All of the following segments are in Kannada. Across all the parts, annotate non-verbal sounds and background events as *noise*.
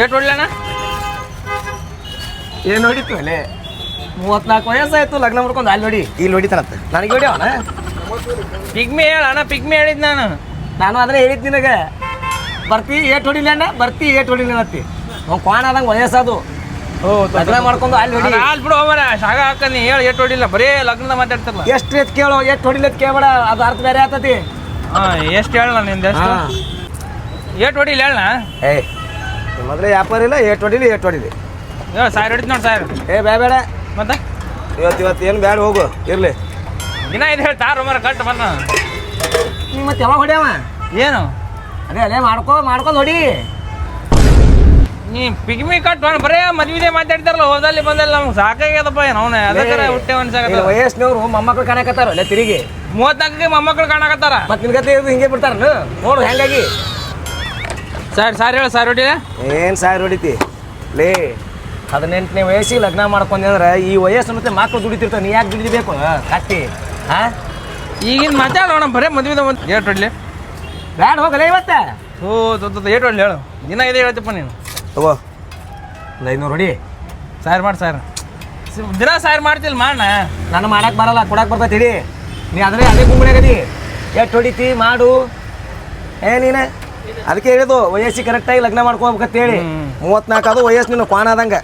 ಏಟ್ ಹೊಡ್ಲಣ್ಣ ಏನು ಹೊಡಿತು ಅಲ್ಲೇ? ಮೂವತ್ನಾಲ್ಕು ವಯಸ್ಸಾಯ್ತು ಲಗ್ನ ಮಾಡ್ಕೊಂಡು ಅಲ್ಲಿ ನೋಡಿ. ಇಲ್ಲಿ ಹೊಡಿತಾನಂತ. ನನಗೆ ಹೊಡಿ ಅವನ ಪಿಗ್ಮಿ ಹೇಳ ಅಣ್ಣ ಪಿಗ್ಮಿ ಹೇಳಿದ್ ನಾನು. ನಾನು ಅದನ್ನ ಹೇಳಿದ್ ನಿನಗೆ. ಬರ್ತಿ ಏಟ್ ಹೊಡಿಲಿ ಅಣ್ಣ ಬರ್ತಿ ಏಟ್ ಹೊಡಿಲಿ ಅನ್ನತ್ತಿ ಅವ್ನು ಕ್ವಾಣ ಆದಂಗೆ ವಯಸ್ಸದು ಲಗ್ನ ಮಾಡ್ಕೊಂಡು ಅಲ್ಲಿ ಹೊಡಿ ಅಲ್ಲಿ ಬಿಡು ಹೋಗೋಣ ಶಾಗ ಹಾಕಿ ಹೇಳಿ ಏಟ್ ಹೊಡಿಲ್ಲ ಬರೀ ಲಗ್ನದ ಮಾತಾಡ್ತಾರ ಎಷ್ಟು ಎತ್ ಕೇಳೋ ಎಷ್ಟು ಹೊಡಿಲಿ ಅಂತ ಕೇಳಬೇಡ ಅದು ಅರ್ಥ ಬೇರೆ ಆತತಿ ಹಾಂ ಎಷ್ಟು ಹೇಳ ನಿಂದ ಎಷ್ಟು. ಏಟ್ ಹೊಡಿಲಿ ಹೇಳ ಏಯ್ ಮೊದಲೇ ವ್ಯಾಪಾರ ಇಲ್ಲ ಏಟ್ ಹೊಡಿಲಿ ಏಟ್ ಹೊಡಿಲಿ ಏ ಸಾವಿರ ಹಿಡಿತು ನೋಡಿ ಸಾವಿರ ಏ ಬೇಡ ಬೇಡ ಮತ್ತೆ? ಇವತ್ತು ಇವತ್ತು ಏನು ಬೇಡ ಹೋಗು ಇರಲಿ. ದಿನ ಇದು ಹೇಳ್ತಾರ ಮರ ಕಟ್ ಬನ್ನ. ನೀವು ಮತ್ತೆ ಯಾವಾಗ ಹೊಡ್ಯಾವ? ಏನು? ಅದೇ ಅದೇ ಮಾಡ್ಕೊ ಮಾಡ್ಕೊಂಡು ಹೊಡಿ. ನೀ ಪಿಗ್ಮಿ ಕಟ್ ಬರೇ ಮದ್ವಿದೆ ಮಾತಾಡ್ತಾರಲ್ಲ ಹೋದಲ್ಲಿ ಬಂದಲ್ಲಿ ನಮ್ಗೆ ಸಾಕಾಗ್ಯದಪ್ಪ ಏನು ಅವನೇ? ಅದಕ್ಕೆ ಹುಟ್ಟೆ ಸಾಕ ವಯಸ್ಸಿನವ್ರು ಮೊಮ್ಮಕ್ಳು ಕಾಣಕತ್ತಾರ ಅಲ್ಲೇ ತಿರುಗಿ. ಮೂವತ್ನಾಲ್ಕಕ್ಕೆ ಮೊಮ್ಮಕ್ಳು ಕಾಣಕತ್ತಾರ. ಮತ್ತೆ ನಿನ್ಗತ್ತೆ ಹಿಂಗೆ ಬಿಡ್ತಾರ ನೋಡು ಹೆಂಗಾಗಿ ಸರ್ ಸಾರಿ ಹೇಳ ಸಾರ್ ಹೊಡಿ ಏನು ಸಾರ್ ಹೊಡಿತಿ? ಲೇ ಹದಿನೆಂಟನೇ ವಯಸ್ಸಿಗೆ ಲಗ್ನ ಮಾಡ್ಕೊಂಡೆ ಅಂದ್ರೆ ಈ ವಯಸ್ಸು ಮತ್ತೆ ಮಕ್ಕಳು ದುಡಿತಿರ್ತಾವೆ ನೀ ಯಾಕೆ ದುಡಿಬೇಕು? ಕಟ್ಟಿ ಹಾ? ಈಗಿನ ಮಾತಾಡೋಣ ಬರೇ ಮದುವೆದ ಒಂದು ಏಟ್ ಹೊಡ್ಲಿ. ಬ್ಯಾಡ ಹೋಗಲ್ಲ ಇವತ್ತ? ಓ ದೊಡ್ಡ ಏಟ್ ಹೊಡ್ಲಿ ಹೇಳು. ದಿನ ಇದೆ ಹೇಳ್ತಪ್ಪ ನೀನು. ತಗೋ ಒಂದು ಐನೂರು ಹೊಡಿ. ಸಾರ್ ಮಾಡಿ ಸಾರ್. ದಿನ ಸಾರ್ ಮಾಡ್ತಿಲ್ಲ ಮಾಡೋಣ ನಾನು ಮಾಡಕ್ಕೆ ಬರಲ್ಲ ಕೊಡಕ್ಕೆ ಬರ್ತೈತಿ ನೀ ಅದ್ರೆ ಅದೇ ಗುಂಬಳಗದಿ ಎಷ್ಟು ಹೊಡಿತಿ ಮಾಡು. ಏ ನೀನು? ಅದಕ್ಕೆ ಹೇಳಿದು ವಯಸ್ಸಿಗೆ ಕರೆಕ್ಟಾಗಿ ಲಗ್ನ ಮಾಡ್ಕೋಬೇಕಂತ ಹೇಳಿ. ಮೂವತ್ನಾಲ್ಕು ಅದು ವಯಸ್ಸು ನಿನ್ನ ಕ್ವಾಣ ಆದಂಗೆ.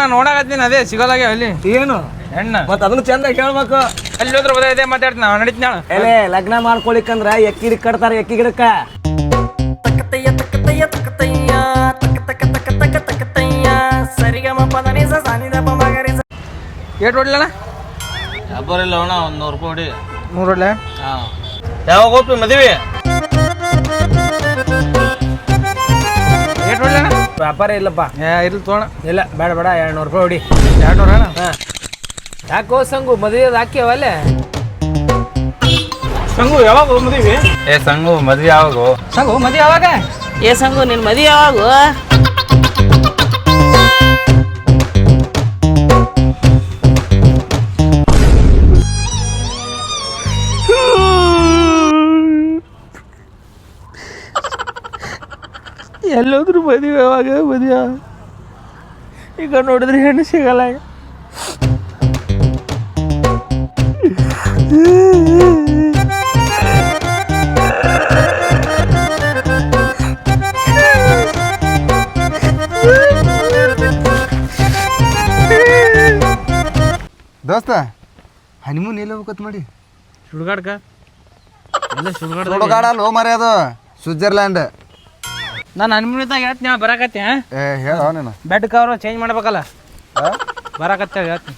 ನಾನು ನೋಡಕತ್ತೀನಿ ಅದೇ ಸಿಗೋದಾಗೆ ಅಲ್ಲಿ. ಏನು? ಹೆಣ್ಣ. ಮತ್ತೆ ಅದನ್ನು ಚಂದ ಕೇಳ್ಬೇಕು. ಅಲ್ಲಿ ಹೋದ್ರೆ ಬದೇ ಇದೇ ಮಾತಾಡ್ತೀನಿ ನಾವು ನಡೀತೀನಿ ಎಲೆ ಲಗ್ನ ಮಾಡ್ಕೊಳಿಕ್ಕಂದ್ರ ಎಕ್ಕಿ ಗಿಡಕ್ಕೆ ಕಟ್ತಾರೆ ಎಕ್ಕಿ ಗಿಡಕ್ಕ. ಏಟ್ ಹೊಡ್ಲಣ್ಣ? ಹಬ್ಬರಿಲ್ಲ ಅಣ್ಣ ಒಂದು ನೂರು ರೂಪಾಯಿ ಹೊಡಿ. ನೂರು ಹೊಡ್ಲೆ? ಹಾಂ. ಯಾವಾಗ ಹೋಗ್ತೀವಿ ಮದುವೆ? ವ್ಯಾಪಾರ ಇಲ್ಲಪ್ಪ. ಏ ಇರ್ಲಿ ತೋಣ. ಇಲ್ಲ ಬೇಡ ಬೇಡ ಎರಡು ನೂರು ರೂಪಾಯಿ ಹೊಡಿ. ಎರಡು ನೂರ ಅಣ್ಣ? ಹಾಂ. ಯಾಕೋ ಸಂಗು ಮದುವೆ ಹಾಕ್ಯವಲ್ಲ ಸಂಗು ಯಾವಾಗ ಮದುವೆ? ಏ ಸಂಗು ಮದುವೆ ಯಾವಾಗ? ಸಂಗು ಮದುವೆ ಯಾವಾಗ? ಏ ಸಂಗು ನಿನ್ ಮದುವೆ ಯಾವಾಗ? ಎಲ್ಲೋದ್ರು ಮದುವೆ ಅವಾಗ ಮದುವೆ. ಈಗ ನೋಡಿದ್ರೆ ಹೆಣ್ಣು ಸಿಗಲ್ಲ ಈಗ. ದೋಸ್ತ ಹನಿಮೂನ್ ಎಲ್ಲಿ ಹೋಗ್ಬೇಕತ್ ಮಾಡಿ? ಸುಡುಗಾಡ್ಕ ಸುಡುಗಾಡ ಲೋ ಮರ್ಯಾದ? ಸ್ವಿಟ್ಜರ್ಲ್ಯಾಂಡ್. ನಾನು ಅನ್ಮಿನಿತಾಗ ಹೇಳ್ತೀನಿ ಬರಾಕತ್ತಿ ಏ ಹೇಳೋ ನೀನು. ಬೆಡ್ ಕವರ್ ಚೇಂಜ್ ಮಾಡ್ಬೇಕಲ್ಲ? ಬರಾಕತ್ತೆ ಹೇಳ್ತೀನಿ.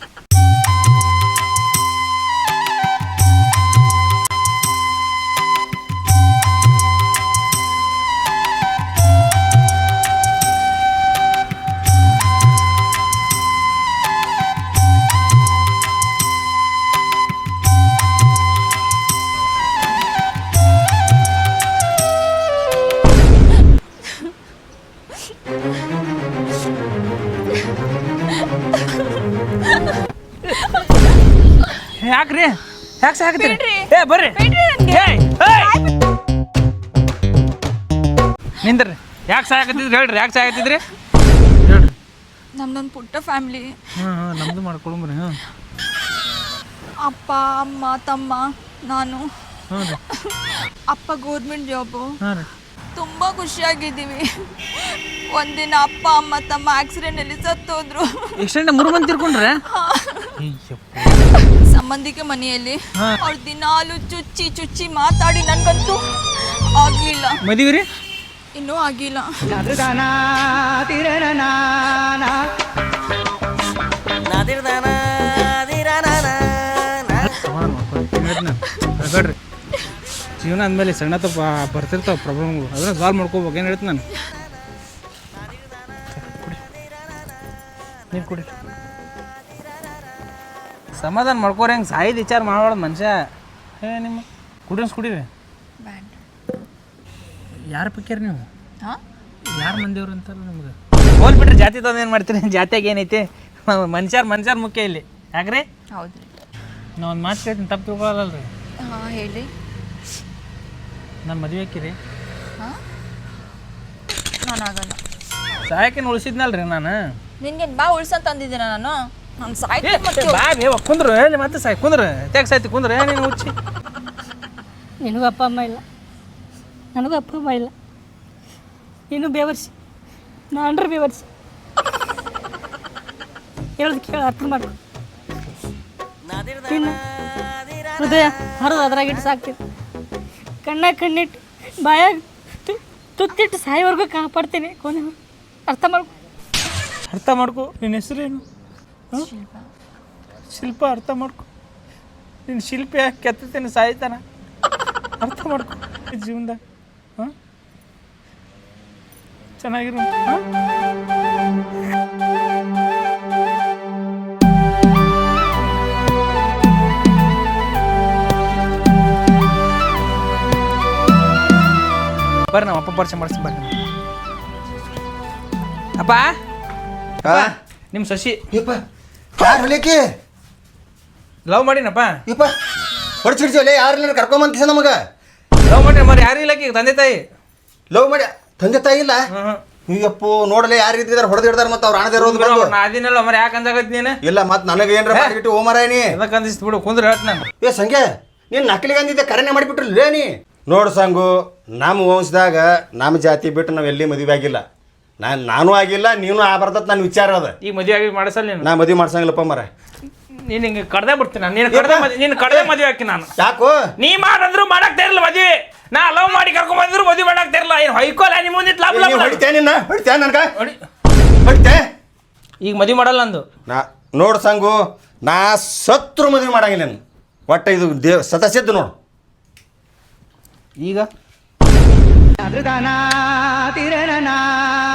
ಯಾಕೆ ಸಾಕತ್ತೀರಿ ಏ ಬರ್ರಿ. ಏಯ್, ಏಯ್! ನಿಂದ್ರಿ. ಯಾಕೆ ಸಾಕತ್ತಿದ್ರಿ ಹೇಳ್ರಿ ಯಾಕೆ ಸಾಕತ್ತಿದ್ರಿ ಹೇಳ್ರಿ. ನಮ್ದೊಂದು ಪುಟ್ಟ ಫ್ಯಾಮಿಲಿ ನಮ್ದು ಮಾಡ್ಕೊಳಂಬ್ರಿ ಹ್ಞೂ ಅಪ್ಪ ಅಮ್ಮ ತಮ್ಮ ನಾನು. ಹ್ಞೂ ರೀ. ಅಪ್ಪ ಗೌರ್ಮೆಂಟ್ ಜಾಬು ರೀ. ತುಂಬ ಖುಷಿಯಾಗಿದ್ದೀವಿ ಒಂದಿನ ಅಪ್ಪ ಅಮ್ಮ ತಮ್ಮ ಆಕ್ಸಿಡೆಂಟಲ್ಲಿ ಸತ್ತೋದ್ರು. ಹೋದ್ರು ಮೂರು ಮಂದಿ ತಿರ್ಕೊಂಡ್ರೆ? ಸಂಬಂಧಿಕ ಮನೆಯಲ್ಲಿ. ಅವ್ರು ದಿನಾಲು ಚುಚ್ಚಿ ಚುಚ್ಚಿ ಮಾತಾಡಿ ನನ್ಗಂತೂ ಆಗ್ಲಿಲ್ಲ ಮದುವೆ ರೀ ಇನ್ನೂ ಆಗಿಲ್ಲ. ನಾದಿರ್ದಾನ ದಿರಾನಾನ ಮಾಡ್ಕೊಳ್ಳಿ. ಜೀವನ ಅಂದಮೇಲೆ ಸಣ್ಣ ತಪ್ಪ ಬರ್ತಿರ್ತಾವೆ ಪ್ರಾಬ್ಲಮ್ಗಳು ಅದನ್ನ ಸಾಲ್ವ್ ಮಾಡ್ಕೋಬೇಕು. ಏನು ಹೇಳ್ತೀನಿ ನಾನು? ಕುಡಿ. ನೀರು ಕುಡಿ. ಸಮಾಧಾನ ಮಾಡ್ಕೋರಿ ಹೆಂಗೆ ಸಾಯ್ದು ವಿಚಾರ ಮಾಡಬಾರ್ದು ಮನುಷ್ಯ. ಹೇ ನಿಮ್ಮ ಕುಡಿಯನ್ಸ್ ಕುಡಿರಿ. ಯಾರು ಪಿಕ್ಕಿರಿ ನೀವು? ಹಾಂ? ಯಾರು ಮಂದಿವ್ರು ಅಂತಾರ ನಿಮ್ಗೆ? ಹೋಲ್ ಬಿಟ್ರೆ ಜಾತಿ ತಂದು ಏನು ಮಾಡ್ತೀರಿ? *laughs* ಜಾತಿಯಾಗ ಏನೈತಿ? ಮನುಷ್ಯರ ಮನುಷ್ಯರ ಮುಖ್ಯ ಇಲ್ಲಿ. ಯಾಕ್ರಿ? ಹೌದ್ರಿ. ನಾ ಒಂದು ಮಾತು ಕೇಳ್ತೀನಿ ತಪ್ಪು ತಿಳ್ಕೊಳ್ಳಲ್ಲ ರೀ ಹಾಂ ಹೇಳಿ ನಾನು ಮದುವೆ ಹಾಕಿರಿ ಹಾಂ? ನಾನು ಆಗಲ್ಲ. ಸಾಯಕೇನು ಉಳಿಸಿದ್ನಲ್ರಿ ನಾನು. ನಿನ್ಗೇನು ಬಾ ಉಳ್ಸ ತಂದಿದ್ದೀನ ನಾನು? ನಾನು ಸಾಯ್ತು ಬಾ ನೀವು ಕುಂದ್ರು? ಎಲ್ಲಿ ಮತ್ತೆ ಸಾಯ್ ಕುಂದ್ರ? ತ್ಯಾಗ ಸಾಯ್ತಿ ಕುಂದ್ರ? ನೀನು ಹುಚ್ಚಿ ನಿನಗೂ ಅಪ್ಪ ಅಮ್ಮ ಇಲ್ಲ. ನನಗೂ ಅಪ್ಪ ಅಮ್ಮ ಇಲ್ಲ. ನೀನು ಬೇವರ್ಸಿ. ನಾನ್ರ ಬೇವರ್ಸಿ. ಹೇಳೋದು ಕೇಳ ಅರ್ಥ ಮಾಡ್ಕೊ. ಇನ್ನು ಹೃದಯ ಹರಿದು ಅದ್ರಾಗಿಟ್ಟು ಸಾಕ್ತೀನಿ ಕಣ್ಣಾಗ ಕಣ್ಣಿಟ್ಟು ಬಾಯಾಗ ತು- ತುತ್ತಿಟ್ಟು ಸಾಯೋವರೆಗೂ ಕಾಪಾಡ್ತೀನಿ. ಕೊನೆ ಅರ್ಥ ಮಾಡ್ಕೊ. ಅರ್ಥ ಮಾಡ್ಕೊ. ನಿನ್ನ ಹೆಸರೇನು? ಹ? ಶಿಲ್ಪ. ಅರ್ಥ ಮಾಡ್ಕೊ. ನಿನ್ನ ಶಿಲ್ಪಿ ಯಾಕೆ ಕೆತ್ತತೀನಿ ಸಾಯ್ತಾನ? ಅರ್ಥ ಮಾಡ್ಕೊ. ಜೀವನದಾಗ. ಹಾಂ? ಚೆನ್ನಾಗಿರು. ಹಾಂ? ಬರ್ರಿ ನಮ್ಮ ಅಪ್ಪ ಪರಿಚಯ ಮಾಡಿಸಿ ಬರ್ರಿ. ಅಪ್ಪ? ನಿಮ್ಮ ಸಸಿ. ಯಪ್ಪ. ಯಾರು ಹೊಲಿಯಕ್ಕೆ ಲವ್ ಮಾಡಿನಪ್ಪ. ಯಪ್ಪ ಯಾರು ಯಾರನ್ನ ಕರ್ಕೊಂಬಂತೀಸ ನಮಗೆ. ಲವ್ ಮಾಡಿ ಮರಿ ಯಾರು ಇಲ್ಲ ತಂದೆ ತಾಯಿ? ಲವ್ ಮಾಡಿ ತಂದೆ ತಾಯಿ ಇಲ್ಲ? ಹ್ಞೂ ನೋಡಲೇ ಯಾರು ಇದ್ದಿದ್ದಾರೆ ಹೊಡೆದು ಹಿಡ್ದಾರ ಮತ್ತೆ ಅವ್ರು ಆಣದೇ ಇರೋದು ಬಂದು ನಾ ಅದಿನಲ್ಲ ಮರಿ ಯಾಕೆ ಅಂದಾಗತ್ ನೀನು? ಇಲ್ಲ ಮತ್ತೆ ನನಗೆ ಏನ್ರ ಮಾಡಿಬಿಟ್ಟು ಓಮರಾಯನಿ ಎದಕ್ಕೆ ಅಂದಿಸ್ತು ಬಿಡು ಕುಂದ್ರ ಹೇಳ್ತ ನಾನು. ಏ ಸಂಖ್ಯೆ ನೀನು ನಕಲಿಗೆ ಅಂದಿದ್ದೆ ಕರೆನೆ ಮಾಡಿಬಿಟ್ರಲ್ಲೇ ನೀ. ನೋಡು ಸಂಗು ನಮ್ಮ ವಂಶದಾಗ ನಮ್ಮ ಜಾತಿ ಬಿಟ್ಟು ನಾವು ಎಲ್ಲಿ ಮದುವೆ ಆಗಿಲ್ಲ. ನಾನು ನಾನು ಆಗಿಲ್ಲ ನೀನು ಆಗ್ಬಾರ್ದತ್ ನನ್ನ ವಿಚಾರ ಅದ. ಈಗ ಮದುವೆ ಆಗಿ ಮಾಡಿಸಲ್ಲ ನೀನು? ನಾ ಮದುವೆ ಮಾಡ್ಸಂಗಿಲ್ಲಪ್ಪ ಮರ ನೀನು ಹಿಂಗೆ ಕಡ್ದೆ ಬಿಡ್ತೀನಿ ನಾನು. ನೀನು ಕಡ್ದೆ ಮದ್ವೆ ನೀನು ಕಡ್ದೆ ಮದುವೆ ಹಾಕಿ ನಾನು. ಯಾಕೋ? ನೀ ಮಾಡಂದ್ರು ಮಾಡಕ್ ಇರಲ್ಲ ಮದುವೆ. ನಾ ಲವ್ ಮಾಡಿ ಕರ್ಕೊಂಡ್ ಬಂದ್ರು ಮದುವೆ ಮಾಡಕ್ ಇರಲ್ಲ ಏನು ಹೊಯ್ಕೋಲ್ಲ ನಿಮ್ಮ ಮುಂದೆ ಲಾಭ ಲಾಭ ಹೊಡಿತೇ ನಿನ್ನ? ಹೊಡಿತೇ ನನಗೆ? ಹೊಡಿ. ಹೊಡಿತೇ ಈಗ ಮದುವೆ ಮಾಡಲ್ಲ ಅಂದು ನಾ ನೋಡು ಸಂಗು ನಾ ಸತ್ರು ಮದುವೆ ಮಾಡಂಗಿಲ್ಲ ನಾನು. ಒಟ್ಟ ಇದು ದೇವ್ ಸತಸಿದ್ದು ನೋಡು. ಈಗ?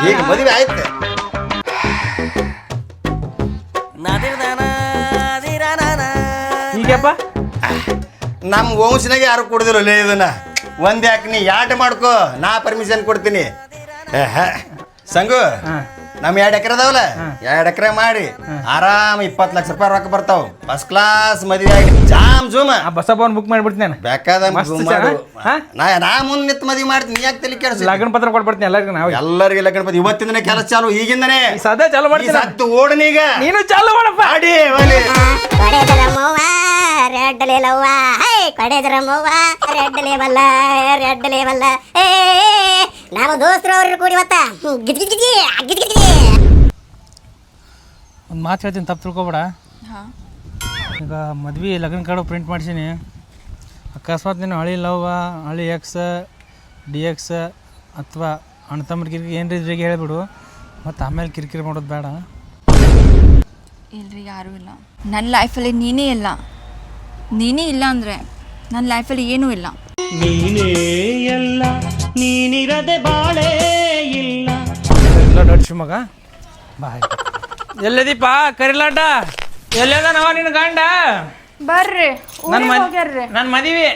ಈಗ ಮದುವೆ ಆಯ್ತು. ಈಗಪ್ಪ? ನಮ್ಮ ವಂಶನಾಗ ಯಾರು ಕುಡ್ದಿಲ್ಲ ಲೇ ಇದನ್ನ. ಒಂದ್ ಯಾಕೆ ನೀ ಯಾಟ ಮಾಡ್ಕೋ ನಾ ಪರ್ಮಿಷನ್ ಕೊಡ್ತೀನಿ. ಸಂಗು ನಮ್ಮ ಎರಡ್ ಎಕರೆ ಅದಾವಲ್ಲ? ಎರಡ್ ಎಕರೆ ಮಾಡಿ ಆರಾಮ್ ಇಪ್ಪತ್ ಲಕ್ಷ ರೂಪಾಯಿ ರೊಕ್ಕ ಬರ್ತಾವ. ಫಸ್ಟ್ ಕ್ಲಾಸ್ ಮದ್ವೆ ಆಗಿ ಜಾಮ್ ಜೂಮ್. ಆ ಬಸಪ್ಪನ ಬುಕ್ ಮಾಡ್ಬಿಡ್ತೀನಿ ನಾನು. ಬೇಕಾದ ಮಸ್ತ್? ಹಾ? ನಾ ನಾ ಮುಂದೆ ನಿಂತು ಮದುವೆ ಮಾಡ್ತೀನಿ. ನೀ ಯಾಕೆ ತಲೆ ಕೆಡಿಸಿ ಲಗ್ನ ಪತ್ರ ಕೊಟ್ಬಿಡ್ತೀನಿ ಎಲ್ಲರಿಗೂ ನಾವು ಎಲ್ಲರಿಗೂ ಲಗ್ನ ಇವತ್ತಿಂದನೇ ಕೆಲಸ ಚಾಲು ಈಗಿಂದನೇ. ಈ ಸದ್ಯ ಚಾಲು ಮಾಡ್ತೀನಿ ಸತ್ತು ಓಡನೀಗ ನೀನು ಚಾಲು ಮಾಡಪ್ಪ. ಆಡಿ ಒಲೆ. ಕೊಡೆದರ ಮೂವ ರೆಡ್ಡಲೆ ಲವ್ವ ಹೇ ಕೊಡೆದರ ಮೂವ ರೆಡ್ಡಲೆ ಬಲ್ಲ ರೆಡ್ಡಲೆ ಬಲ್ಲ ಏ ನಾವು ದೋಸ್ತರು ಅವ್ರು ಕೂಡಿ ಇವತ್ತ ಗಿಜ್ ಗಿಜ್ ಗಿಜಿ ಗಿಜ್ ಗಿಜಿ ಒಂದು ಮಾತು ಹೇಳ್ತೀನಿ ತಪ್ಪು ತಿಳ್ಕೊಬೇಡ. ಹಾಂ. ಈಗ ಮದ್ವೆ ಲಗ್ನ ಕಾರ್ಡು ಪ್ರಿಂಟ್ ಮಾಡ್ಸೀನಿ. ಅಕಸ್ಮಾತ್ ನೀನು ಹಳಿ ಲವ್ ಹಳಿ ಎಕ್ಸ್ ಡಿ ಎಕ್ಸ್ ಅಥವಾ ಅಣ್ಣ ತಮ್ಮರ ಕಿರಿಕಿರಿ ಏನು ಇದ್ರಿಗೆ ಹೇಳಿಬಿಡು. ಮತ್ತು ಆಮೇಲೆ ಕಿರಿಕಿರಿ ಮಾಡೋದು ಬೇಡ. ಇಲ್ರಿ ಯಾರೂ ಇಲ್ಲ. ನನ್ನ ಲೈಫಲ್ಲಿ ನೀನೇ ಇಲ್ಲ. ನೀನೇ ಇಲ್ಲ ಅಂದರೆ ನನ್ನ ಲೈಫಲ್ಲಿ ಏನೂ ಇಲ್ಲ. ಇಲ್ಲ. ದೊಡ್ಡ ಶಿವಮೊಗ್ಗ. ಬಾಯ್ ಎಲ್ಲದೀಪ ಕರಿಲಾಟ? ಎಲ್ಲದ ನಾವ ನಿನ್ನ ಗಂಡ? ಬರ್ರಿ ನನ್ನ ಮದ್ವಿ ಹೋಗ್ಯಾರ್ರಿ. ನನ್ನ ಮದುವೆ.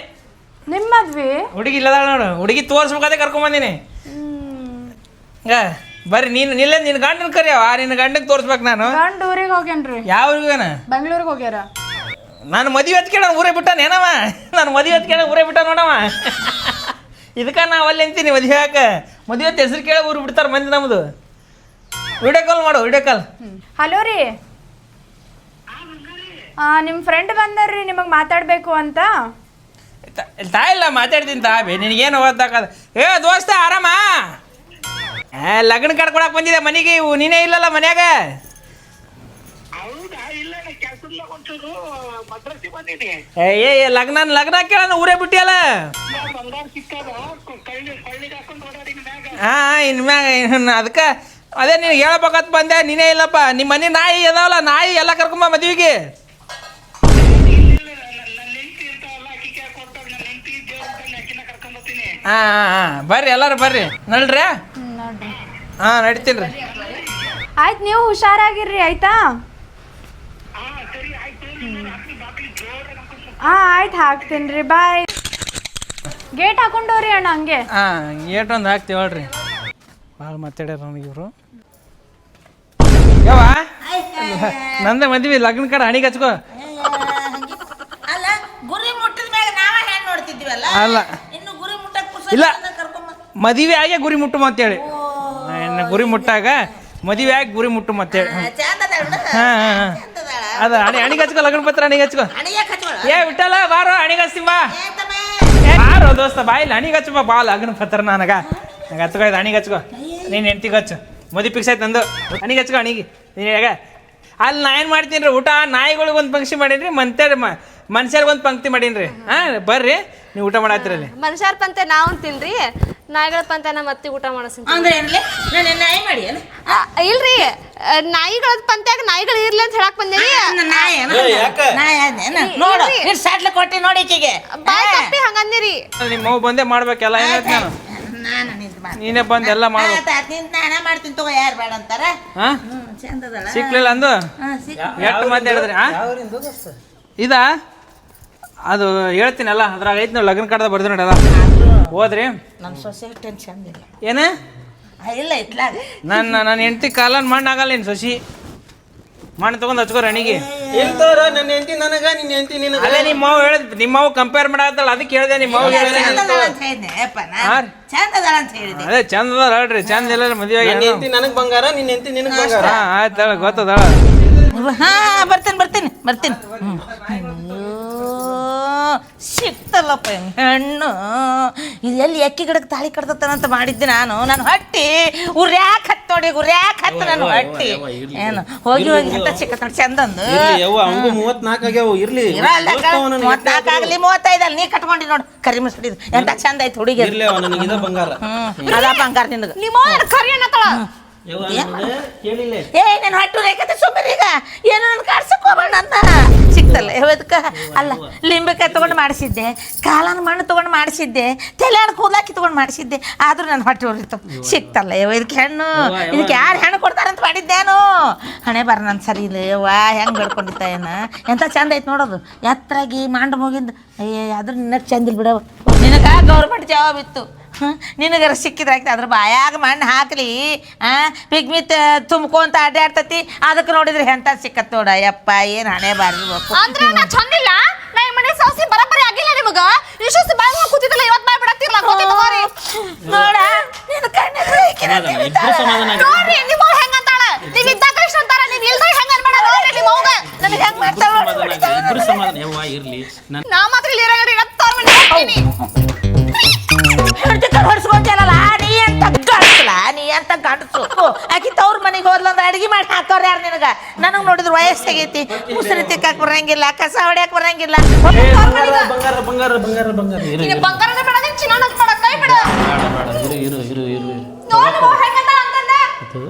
ನಿಮ್ಮ ಮದ್ವಿ? ಹುಡುಗಿ ಇಲ್ಲದ ನೋಡು. ಹುಡುಗಿ ತೋರ್ಸ್ಬೇಕಾದ್ರೆ ಕರ್ಕೊಂಬಂದಿನಿ ಹಂಗ ಬರ್ರಿ ನೀನು ನಿಲ್ಲ ನಿನ್ನ ಗಂಡನ ಕರಿಯವ. ನಿನ್ನ ಗಂಡಗ್ ತೋರ್ಸ್ಬೇಕು ನಾನು. ಗಂಡ ಊರಿಗೆ ಹೋಗ್ಯಾನ್ರಿ. ಯಾವ ಊರಿಗೇನ? ಬೆಂಗಳೂರಿಗೆ ಹೋಗ್ಯಾರ. ನಾನು ಮದುವೆ ಹತ್ಕೇಳ ಊರೇ ಬಿಟ್ಟ ಏನವ? ನಾನು ಮದುವೆ ಹತ್ಕೇಳ ಊರೇ ಬಿಟ್ಟ ನೋಡವ. ಇದಕ್ಕೆ ನಾವು ಅಲ್ಲಿ ಅಂತೀನಿ ಮದುವೆ ಯಾಕೆ ಮದುವೆ ಹೊತ್ತು ಹೆಸರು ಕೇಳ ಊರು ಬಿಡ್ತಾರೆ ಮಂದಿ ನಮ್ಮದು ವಿಡಿಯೋ ಕಾಲ್ ಮಾಡು ವಿಡಿಯೋ ಕಾಲ್ ಹಲೋ ರೀ. ನಿಮ್ಮ ಫ್ರೆಂಡ್ ಬಂದಾರ್ರಿ ನಿಮಗೆ ಮಾತಾಡಬೇಕು ಅಂತ? ತಾಯಿಲ್ಲ ಮಾತಾಡ್ತೀನಿ ತಾ. ಬೇ ನಿನಗೇನು ಓದಾಕದ ಏ ದೋಸ್ತ ಆರಾಮ? ಲಗ್ನ ಕಡ್ಕೊಳಕ್ ಬಂದಿದೆ ಮನೆಗೆ? ನೀನೇ ಇಲ್ಲಲ್ಲ ಮನ್ಯಾಗ? ಏ ಏ ಏ, ಲಗ್ನ ಲಗ್ನ ಕೇಳ ಊರೇ ಬಿಟ್ಟಿಯಲ್ಲ? ಹಾ ಇನ್ಮ್ಯಾಗ ಅದಕ್ಕೆ ಅದೇ ನೀನು ಹೇಳ್ಬೇಕಂತ ಬಂದೆ ನೀನೇ ಇಲ್ಲಪ್ಪ. ನಿಮ್ಮ ಮನೆ ನಾಯಿ ಅದಾವಲ್ಲ ನಾಯಿ ಎಲ್ಲ ಕರ್ಕೊಂಬ ಮದುವೆಗೆ. ಹಾಂ ಹಾಂ ಹಾ. ಬರ್ರಿ ಎಲ್ಲರೂ ಬರ್ರಿ. ನಡ್ರಿ. ಹಾ ನಡಿತೀನಿ ರೀ. ಆಯ್ತು ನೀವು ಹುಷಾರಾಗಿರ್ರಿ ಆಯ್ತಾ. ಹಾಂ ಆಯ್ತು ಹಾಕ್ತೀನಿ ರೀ ಬಾಯ್. ಗೇಟ್ ಹಾಕೊಂಡವ್ರಿ ಅಣ್ಣ ಹಂಗೆ. ಹಾಂ ಒಂದು ಹಾಕ್ತೀವಿ ಹೇಳ್ರಿ. ಭಾಳ ಮಾತಾಡ್ಯಾರ ನನಗೆ ಇವರು. ಯಾವ ನಂದ ಮದ್ವಿ ಲಗ್ನ ಕಡೆ ಹಣಿಗೆ ಹಚ್ಕೋ. ಅಲ್ಲ ಗುರಿ ಮುಟ್ಟಿದ ಮ್ಯಾಗ ನಾವ ಹೆಣ್ ನೋಡ್ತಿದ್ವಲ್ಲ ಅಲ್ಲ. ಇನ್ನು ಗುರಿ ಮುಟ್ಟಕ್ ಪುರ್ಸೊತ್ ಇಲ್ಲ. ಕರ್ಕೊಂಡ್ ಮದುವೆ ಆಗೇ ಗುರಿ ಮುಟ್ಟು ಅಂತೇಳಿ. ಗುರಿ ಮುಟ್ಟಾಗ ಮದುವೆ ಆಗಿ ಗುರಿ ಮುಟ್ಟು ಮತ್ತೆ ಚಂದ ಅದಾಳ ಬಿಡು. ಹಾಂ ಹಾಂ ಹಾಂ. ಅದ ಅಣಿ ಅಣಿಗೆ ಹಚ್ಕೋ ಲಗ್ನ ಪತ್ರ ಅಣಿಗೆ ಹಚ್ಕೋ. ಏ ಬಿಟ್ಟಲ್ಲ ಬಾರೋ ಅಣಿಗೆ ಹಚ್ತೀನಿ ಬಾ ಏ ತಮ್ಮ. ಏ, ಬಾರೋ ದೋಸ್ತ ಬಾಯಿಲ್ಲ ಅಣಿಗೆ ಹಚ್ಚು ಬಾ ಬಾ ಲಗ್ನ ಪತ್ರ ನನಗ. ನಂಗೆ ಹಚ್ಕೋ ಇದು ಅಣಿಗೆ ಹಚ್ಕೋ ನೀನು ಹೆಂಡ್ತಿಗೆ ಹಚ್ಚು ಮದಿ ಫಿಕ್ಸ್ ಆಯ್ತು ನಂದು. ಅಣಿಗೆ ಹಚ್ಕೋ ಅಣಿಗೆ. ನೀನು ಹೇಗ ಅಲ್ಲಿ ನಾ ಏನು ಮಾಡ್ತೀನಿ ರೀ ಊಟ? ನಾಯಿಗಳಿಗೆ ಒಂದು ಪಂಕ್ಷಿ ಮಾಡೀನಿ ರೀ ಮಂತ್ಯಾರ ಮನುಷ್ಯರಿಗೆ ಒಂದು ಪಂಕ್ತಿ ಮಾಡೀನಿ ರೀ ಹಾಂ ಬರ್ರಿ ನೀವು ಊಟ ಮಾಡತ್ತೀರಲ್ಲಿ ಮನುಷ್ಯರ ಪಂತೆ ನಾವು ತಿನ್ರಿ ನಾಯಿಗಳ ಪಂತೆ ನಮ್ಮ ಅತ್ತಿ ಊಟ ಮಾಡಿಸ್ತೀನಿ ಅಂದ್ರೆ ಏನ್ಲಿ? ನಾನು ನಾಯಿ ಮಾಡಿ ಏನು? ಇಲ್ರಿ. ನಾಯಿಗಳ ಪಂತ್ಯಾಗ ನಾಯಿಗಳು ಇರ್ಲಿ ಅಂತ ಹೇಳಕ್ ಬಂದೇನಿ? ನೋಡು ಕೊಟ್ಟಿ ನೋಡಿ ಈಕಿಗೆ. ಬಾಯ್ ತಪ್ಪಿ ಹಂಗಂದಿರಿ. ನಿಮ್ಮ ಮಗು ಬಂದೇ ಮಾಡ್ಬೇಕೆಲ್ಲ ಏನು ಹೇಳ್ತೀನಿ ನಾನು? ನಾನು ನಿಂತು ನೀನೇ ಬಂದು ಎಲ್ಲ ಮಾಡ್ತೀನಿ ತಗೋ ಯಾರು ಬೇಡ ಅಂತಾರ? ಅದಳ ಸಿಕ್ಲಿಲ್ಲ ಅಂದು? ಎಷ್ಟು ಮಾತಾಡಿದ್ರಿ ಇದಾ? ಅದು ಹೇಳ್ತೀನಲ್ಲ ಅದ್ರಾಗ ಐತಿ ನಾವು ಲಗ್ನ ಕಡ್ದ ಬರ್ದು ನೋಡಿ ಅದ ಹೋದ್ರಿ? ನನ್ನ ಸೊಸೆ ಟೆನ್ಷನ್ ಇಲ್ಲ. ಏನ? ಇಲ್ಲ ಇತ್ಲಾಗ ನನ್ನ ನನ್ನ ಹೆಂಡತಿ ಕಾಲನ್ ಮಣ್ಣು ಆಗಲ್ಲೇನು ಶಶಿ ಸೊಸಿ? ಮಣ್ಣು ತಗೊಂಡ್ ಹಚ್ಕೋ ರಣಿಗೆ. ಇಲ್ತಾರ ನನ್ನ ಹೆಂಡತಿ ನನಗ ನಿನ್ನ ಹೆಂಡತಿ ನಿನಗ. ಅದೇ ನಿಮ್ಮ ಮಾವು ಹೇಳಿದ್ ನಿಮ್ಮ ಮಾವು ಕಂಪೇರ್ ಮಾಡತ್ತಲ್ಲ ಅದಕ್ಕೆ ಹೇಳ್ದೆ ನಿಮ್ಮ ಮಾವು ಹೇಳಿದೆ ಚಂದ ಅದಾಳ ಅಂತ ಹೇಳಿದ್ನೆ ಅಪ್ಪ ನಾನು. ಚಂದ ಅದಾಳ ಅಂತ ಹೇಳಿದೆ ಅದೇ ಚಂದ ಅದ ಹೇಳ್ರಿ ಚಂದ ಇಲ್ಲ ಮದುವೆ ನನ್ನ ಹೆಂಡತಿ ನನಗ್ ಬಂಗಾರ ನಿನ್ನ ಹೆಂಡತಿ ನಿನಗ್ ಬಂಗಾರ. ಹಾ ಆಯ್ತು ಹೇಳ ಗೊತ್ತದ ಹಾ ಬರ್ತೀನಿ ಬರ್ತೀನಿ ಬರ್ತೀನಿ. ಹ್ಮ್. ಸಿಕ್ತಲ್ಲಪ್ಪ ಹೆಣ್ಣು. ಇದು ಎಲ್ಲಿ ಎಕ್ಕಿ ಗಿಡಕ್ಕೆ ತಾಳಿ ಕಟ್ದತ್ತಾನಂತ ಮಾಡಿದ್ದೆ ನಾನು. ನಾನು ಹಟ್ಟಿ. ಉರ್ಯಾಕ್ ಹತ್ತು ನೋಡಿ ಉರ್ಯಾಕ್ ಹತ್ತು ನಾನು ಹಟ್ಟಿ. ಏನು ಹೋಗಿ ಹೋಗಿ ಅಂತ ಚಿಕ್ಕ ತೊಡಿ ಚಂದಂದು. ಮೂವತ್ನಾಲ್ಕು ಆಗ್ಯಾವ ಇರ್ಲಿ. ಮೂವತ್ನಾಲ್ಕು ಆಗಲಿ ಮೂವತ್ತೈದು ಅಲ್ಲಿ ನೀ ಕಟ್ಕೊಂಡಿ ನೋಡು. ಕರಿ ಮುಸ್ಬಿಟ್ಟಿದ್ದು ಎಂತ ಚಂದ ಆಯ್ತು ಹುಡುಗಿ. ಬಂಗಾರ. ಹ್ಮ್ ಅದ ಬಂಗಾರ ನಿನಗೆ. ನಿಮ್ಮ ಕರಿ ಅನ್ನತ್ತಳ ಏ? ನಾನು ಹಟ್ಟು ರೇಖತೆ ಸುಮ್ಮನೆ ಈಗ. ಏನು ನನ್ನ ಕಾಡ್ಸಕ್ ಹೋಗ್ಬೇಡ ಅಂತ ಸಿಕ್ತಲ್ಲ ಯಾವದಕ್ಕ ಅಲ್ಲ ಲಿಂಬೆಕಾಯಿ ತೊಗೊಂಡು ಮಾಡಿಸಿದ್ದೆ ಕಾಲನ ಮಣ್ಣು ತೊಗೊಂಡು ಮಾಡಿಸಿದ್ದೆ ತಲೆಯಾಡ ಕೂದಾಕಿ ತೊಗೊಂಡು ಮಾಡಿಸಿದ್ದೆ ಆದ್ರೂ ನನ್ನ ಹೊಟ್ಟೆ ಉರಿತು. ಸಿಕ್ತಲ್ಲ ಯಾವ ಇದಕ್ಕೆ ಹೆಣ್ಣು. ಇದಕ್ಕೆ ಯಾರು ಹೆಣ್ಣು ಕೊಡ್ತಾರಂತ ಮಾಡಿದ್ದೇನು ಹಣೆ ಬರ ನನ್ನ ಸರಿ ಇಲ್ಲ ಯವ್ವ ಹೆಂಗೆ ಬೆಳ್ಕೊಂಡಿತ್ತ ಏನ? ಎಂತ ಚಂದ ಐತೆ ನೋಡೋದು. ಎತ್ತರಾಗಿ ಮಾಂಡ ಮುಗಿಂದು ಅಯ್ಯ ಅದ್ರ ನಿನ್ನ ಚಂದಿಲ್ ಬಿಡವ. ನಿನಗ ಗೌರ್ಮೆಂಟ್ ಜಾಬ್ ಇತ್ತು. ನಿನಗರ ಸಿಕ್ಕಿದ್ರೆ ಆಯ್ತು ಅದ್ರ ಬಾಯಾಗ ಮಣ್ಣು ಹಾಕ್ಲಿ. ಆ? ಪಿಗ್ಮಿ ತುಂಬ್ಕೊಂತ ಅಡ್ಡಾಡ್ತತಿ ಅದಕ್ಕೆ ನೋಡಿದ್ರೆ ಎಂತ ಸಿಕ್ಕತ್ ನೋಡ ಯಪ್ಪ ಏನು ಹಣೆ ಬಾರಿರ್ಬೇಕು ಅಂದ್ರ ನಾ ಚಂದಿಲ್ಲ. ನಾ ಈ ಮನೆ ಸೌಸಿ ಬರಬರಿ ಆಗಿಲ್ಲ ನಿಮಗ. ಇಷ್ಟು ಬಾಯ್ ಇವತ್ತು ಬಾಯ್ ಬಿಡತ್ತಿರ್ಲ ನೋಡ ನಿನ್ನ ನೋಡ್ರಿ ನಿಮ್ಮ ಅವ್ವ ಹೆಂಗ್ ಅಂತಾಳ? ನೀವ್ ಇದ್ದಾಗ ಇಷ್ಟ ಅಂತಾರ ನೀವ್ ಇಲ್ದಾಗ ಹೆಂಗ್ ಅನ್ಬೇಡ ನೋಡ್ರಿ ನಿಮ್ಮ ಅವ್ಗ. ನನಗೆ ಹೆಂಗ್ ಮಾಡ್ತಾಳ ಸಮಾಧಾನ ಇಬ್ರು ಸಮಾಧಾನ. ಯವ್ವ ಇರ್ಲಿ. ನಾ ಮಾತ್ರ ಇಲ್ಲಿ ಇರೋ ಇವತ್ತು ಹೊಡ್ಸ್ಕೊಂತೇನಲ್ಲ ನೀ ಅಂತ ಗಂಡಸಲ ನೀ ಅಂತ ಗಂಡಸು ಆಕಿ ತವ್ರ ಮನೆಗೆ ಹೋದ್ಲಂದ್ರೆ ಅಡಿಗೆ ಮಾಡಿ ಹಾಕೋರು ಯಾರು ನಿನಗ? ನನಗೆ ನೋಡಿದ್ರೆ ವಯಸ್ಸಾಗೈತಿ ಮುಸ್ರಿ ತಿಕ್ಕಾಕ್ ಬರಂಗಿಲ್ಲ ಕಸ ಹೊಡ್ಯಾಕ್ ಬರಂಗಿಲ್ಲ. ಬಂಗಾರ ಬಂಗಾರ ಬಂಗಾರ ಬಂಗಾರ ಇರು ಇರು. ಬಂಗಾರನೇ ಬೇಡ ನೀನ್ ಚಿನ್ನ ಬೇಡ ಕೈ ಬಿಡ. ಬೇಡ ಬೇಡ ಇರು ಇರು ಇರು ಇರು ಇರು. ನೋಡು ನಿಮ್ಮ ಅವ್ವ ಹೆಂಗ್ ಅಂತಾಳ ಅಂತಂದೆ? ಅದು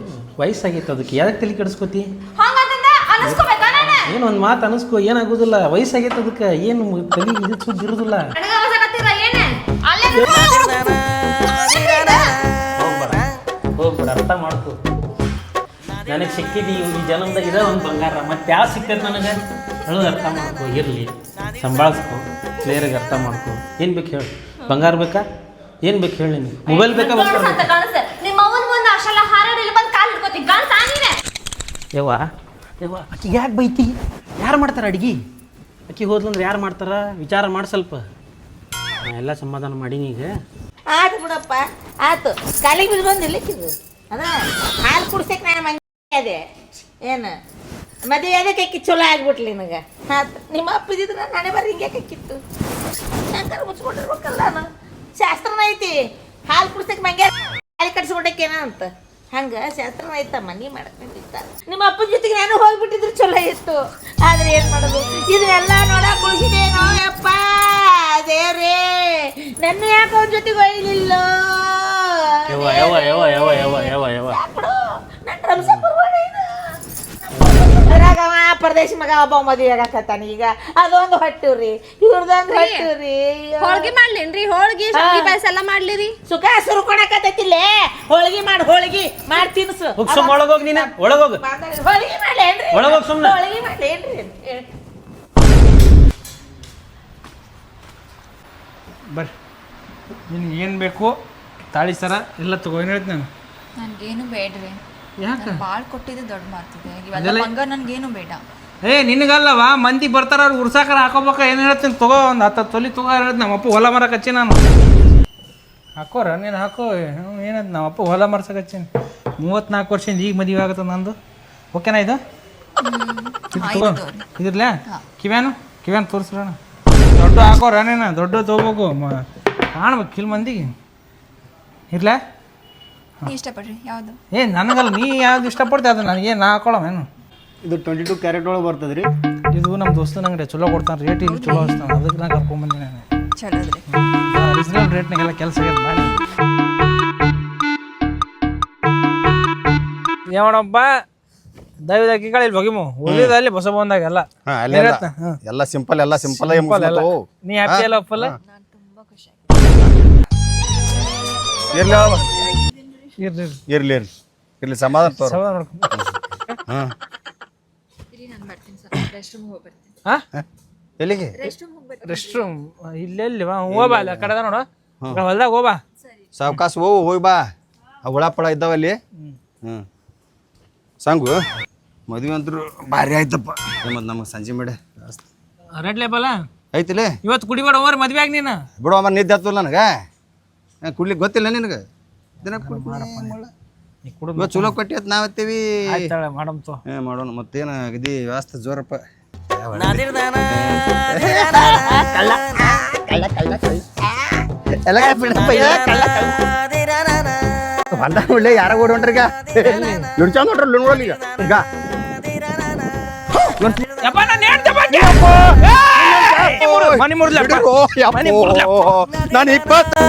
ವಯಸ್ಸಾಗೈತೆ ಅದಕ್ಕೆ. ಯಾಕೆ ತಲೆ ಕೆಡಿಸ್ಕೋತಿ? ಹಂಗಂತಂದ ಅನಿಸ್ಕೋಬೇಕಾ ನಾನು? ಏನು ಒಂದು ಮಾತು ಅನಿಸ್ಕೋ ಏನಾಗೋದಿಲ್ಲ. ವಯಸ್ಸಾಗೈತೆ ಅದಕ್ಕೆ. ಏನು ತಲೆ ಇದು ಸುದ್ದಿ ಇರೋದಿಲ್ಲ. ನನಗ ಅವಸಕತ್ತೀರ ಏನೇ? ಅಲ್ಲೇ ಹೋಗ್ಬೇಡ ಹೋಗ್ಬೇಡ ಅರ್ಥ ಮಾಡ್ತು ನನಗೆ ಸಿಕ್ಕಿದ್ದು ಈ ಜನ್ಮದಾಗ ಇದ ಒಂದು ಬಂಗಾರ. ಮತ್ತೆ ಯಾವ ಸಿಕ್ಕದ ನನಗೆ? ಹೇಳೋದು ಅರ್ಥ ಮಾಡ್ಕೊ ಇರಲಿ. ಸಂಭಾಳಿಸ್ಕೊ ಕ್ಲಿಯರಾಗಿ ಅರ್ಥ ಮಾಡ್ಕೊ. ಏನು ಬೇಕು ಹೇಳು? ಬಂಗಾರ ಬೇಕಾ? ಏನು ಬೇಕು ಹೇಳಿ ನಿಮ್ಗೆ ಮೊಬೈಲ್ ಬೇಕಾ ಬಂಗಾರ ಯವ್ವ ಯವ್ವ ಆಕಿಗೆ ಯಾಕೆ ಬೈತಿ? ಯಾರು ಮಾಡ್ತಾರೆ ಅಡುಗೆ? ಅಕ್ಕಿ ಹೋದ್ಲಂದ್ರೆ ಯಾರು ಮಾಡ್ತಾರ? ವಿಚಾರ ಮಾಡಿ ಸ್ವಲ್ಪ. ಎಲ್ಲ ಸಮಾಧಾನ ಮಾಡೀನಿ ಈಗ. ಆತು ಬಿಡಪ್ಪ. ಆತು. ಕಾಲಿಗೆ ಬಿದ್ದು ಬಂದಿಲ್ಲ ಇದು ಅದ ಹಾಲು ಕುಡ್ಸಕ್ಕೆ ನಾನು ಮಂಗೆ ಅದೇ. ಏನು? ಮದುವೆ ಅದಕ್ಕೆ ಚಲೋ ಆಗ್ಬಿಟ್ಲಿ ನಿನಗೆ. ಆತು. ನಿಮ್ಮ ಅಪ್ಪ ಇದ್ದಿದ್ರೆ ನಾನೇ ಬರ್ರಿ ಬರ ಹಿಂಗೆ ಕಿತ್ತು ಶಂಕರ ಮುಚ್ಕೊಂಡಿರ್ಬೇಕಲ್ಲ ನಾನು. ಶಾಸ್ತ್ರನ ಐತಿ. ಹಾಲು ಕುಡ್ಸಕ್ಕೆ ಮಂಗೆ ಹಾಲು ಕಟ್ಸ್ಕೊಂಡಕ್ಕೇನ ಅಂತ. ಹಂಗೆ ಶಾಸ್ತ್ರ ಆಯ್ತಾ ಮನೆ ಮಾಡಕ್ಕೆ ನಿಮ್ಮ ಅಪ್ಪನ ಜೊತೆಗೆ ನಾನು ಹೋಗ್ಬಿಟ್ಟಿದ್ರು ಚಲೋ ಇತ್ತು. ಆದ್ರೆ ಏನು ಮಾಡೋದು? ಇದನ್ನೆಲ್ಲ ನೋಡಕ್ ಉಳಿಸಿದೇನೋ ಯಪ್ಪ ದೇವ್ರೇ ನನ್ನ ಯಾಕೆ ಅವನ ಜೊತೆಗೆ ಒಯ್ಲಿಲ್ಲ? ಅವ ಪರದೇಶಿ ಮಗ ಒಬ್ಬ ಮದುವೆ ಆಗಕತ್ತಾನ ಈಗ. ಅದೊಂದು ಹೊಟ್ಟುರಿ ಇವ್ರದೊಂದು ಹೊಟ್ಟುರಿ ಹೋಳ್ಗಿ ಮಾಡ್ಲೇನ್ರಿ? ಹೋಳ್ಗಿ ಶಾವಿಗೆ ಪಾಯಸ ಎಲ್ಲ ಮಾಡ್ಲಿರಿ? ಸುಖ ಹಸಿರು ಕೊಡಕತ್ತೈತಿಲ್ಲೇ ಹೋಳ್ಗಿ ಮಾಡಿ ಹೋಳ್ಗಿ ಮಾಡಿ ತಿನ್ಸು. ಹೋಗಿ ಸುಮ್ಮ ಒಳಗೋಗ್ ನೀನು ಒಳಗೋಗಿ. ಹೋಳ್ಗಿ ಮಾಡ್ಲೇನ್ರಿ? ಒಳಗೋಗಿ ಸುಮ್ಮನೆ ಹೋಳ್ಗಿ ಮಾಡ್ಲೇನ್ರಿ? ಬರ್ರಿ. ನಿನ್ಗೆ ಏನು ಬೇಕು ತಾಳಿ ಸರ ಎಲ್ಲ ತಗೋ ಏನು ಹೇಳ್ತೀನಿ ನಾನು? ನನಗೇನು ಬೇಡ್ರಿ. ಯಾಕೆ? ಬಾಳ್ ಕೊಟ್ಟಿದ್ದು ದೊಡ್ಡ ಇವಾಗ ಬಂಗಾರ ನನ್ಗೇನು ಬೇಡ. ಏ ನಿನಗಲ್ಲವ? ಮಂದಿ ಬರ್ತಾರ ಅವ್ರು ಉರ್ಸಾಕರ ಹಾಕೋಬೇಕ ಏನು ಹೇಳ್ತೀನಿ ತಗೋ ಒಂದು ಹತ್ತು ತೊಲಿ ತಗೋ ಹೇಳ್ತೀನಿ ನಮ್ಮ ಅಪ್ಪ ಹೊಲ ಮರಕ್ಕೆ ಹಚ್ಚಿ ನಾನು. ಹಾಕೋರ? ನೀನು ಹಾಕೋ ಏನಂತ ನಮ್ಮ ಅಪ್ಪ ಹೊಲ ಮರ್ಸಕ್ಕೆ ಹಚ್ಚೀನಿ ಮೂವತ್ನಾಲ್ಕು ವರ್ಷದಿಂದ ಈಗ ಮದುವೆ ಆಗುತ್ತೆ ನಂದು. ಓಕೆನಾ ಇದು? ತಗೋ. ಇದಿರ್ಲೇ ಕಿವ್ಯಾನು? ಕಿವ್ಯಾನು ತೋರಿಸ್ರಣ ದೊಡ್ಡ ಹಾಕೋರ ನೀನು ದೊಡ್ಡ ತಗೋಬೇಕು. ಕಾಣ್ಬೇಕು ಕಿಲ್ ಮಂದಿಗೆ. ಇರ್ಲೇ? ನೀ ಇಷ್ಟಪಡ್ರಿ ಯಾವುದು? ಏ ನನಗಲ್ಲ ನೀ ಯಾವ್ದು ಇಷ್ಟಪಡ್ತೀಯ ಅದು ನನಗೆ ನಾ ಹಾಕೊಳ್ಳೋವೇನು ಇದು ಟ್ವೆಂಟಿ ಟು ಕ್ಯಾರೆಟ್ ಒಳಗೆ ಬರ್ತದ್ರಿ. ಇದು ನಮ್ಮ ದೋಸ್ತನ ಅಂಗಡಿ ಚಲೋ ಕೊಡ್ತಾನೆ ರೇಟ್ ಇಲ್ಲಿ ಚಲೋ ಹಚ್ತಾನೆ ಅದಕ್ಕೆ ನಾ ಕರ್ಕೊಂಬಂದಿನಿ ನಾನು. ಚಲೋ ಅದ್ರಿ. ರೀಸನಬಲ್ ರೇಟ್ನಾಗೆಲ್ಲ ಕೆಲಸ ಆಗ್ಯದ ಮಾಡಿ ಯಾವಣಪ್ಪ ದೈವದ ಅಕ್ಕಿಗಳು ಇಲ್ಲಿ ಬಗಿಮು ಉಳಿದಲ್ಲಿ ಬಸ ಬಂದಾಗೆಲ್ಲ ಹಾ ಅಲ್ಲೆಲ್ಲ. ಎಲ್ಲ ಸಿಂಪಲ್ ಎಲ್ಲ ಸಿಂಪಲ್ ನೀ ಹ್ಯಾಪಿ ಅಲ್ಲ ಫುಲ್ ಇರ್ಲಿ ಅವ. ಇರ್ಲಿ ಇರ್ಲಿ ಇರ್ಲಿ. ಇರ್ಲಿ ಸಮಾಧಾನ ತೋರ. ಸಮಾಧಾನ ಮಾಡ್ಕೊಂಡು ಹಾಂ. ಹಾಂ? ಎಲ್ಲಿಗೆ? ರೆಸ್ಟ್ ರೂಮ್ ಇಲ್ಲೆಲ್ಲಿ ಬಾ. ಹೋಗ್ಬಾ ಅಲ್ಲಿ ಆ ಕಡೆ ನೋಡು. ಹೊಲ್ದಾಗ ಹೋಗ್ಬಾ ಸಾವಕಾಶ ಹೋಗು ಹೋಗಿ ಬಾ. ಆ ಹುಳ ಪಳ ಇದ್ದಾವಲ್ಲಿ ಹ್ಞೂ ಸಂಗು ಮದುವೆ ಅಂತೂ ಭಾರಿ ಆಯ್ತಪ್ಪ. ಮತ್ತು ನಮಗೆ ಸಂಜೆ ಮೇಡ ರೆಡ್ ಲೇಬಲ್ ಐತಿಲೇ? ಇವತ್ತು ಕುಡಿಬೇಡ ಹೋಗ್ರಿ ಮದ್ವೆ ಆಗಿ ನೀನು. ಬಿಡು ಅಮ್ಮ ನಿದ್ದೆ ಹತ್ತಲ್ಲ ನನಗೆ. ಕುಡ್ಲಿಕ್ಕೆ ಗೊತ್ತಿಲ್ಲ ನಿನಗೆ? ದಿನ ನೀ ಕುಡಿದು ಇವತ್ತು ಚಲೋ ಕೊಟ್ಟಿ ಅಂತ ನಾವತ್ತೀವಿ ಆಯ್ತಾಳೆ ಮಾಡಮ್ ತೋ. ಏ ಮಾಡೋಣ ಮತ್ತೇನ ಅಗದಿ ವ್ಯವಸ್ಥೆ ಜೋರಪ್ಪ. ಎಲ್ಲ ಬಿಡಪ್ಪ ಏ, ಕಳ್ಳ, ಕಳ್ಳ. ಬಂದ ಒಳ್ಳೆ ಯಾರ ಓಡಿ ಈಗ? ಲುಣ್ಚ ನೋಡ್ರಿ ಲುಣ್ಗೊಳ್ ಈಗ. ನಾನು ಇಪ್ಪತ್ತು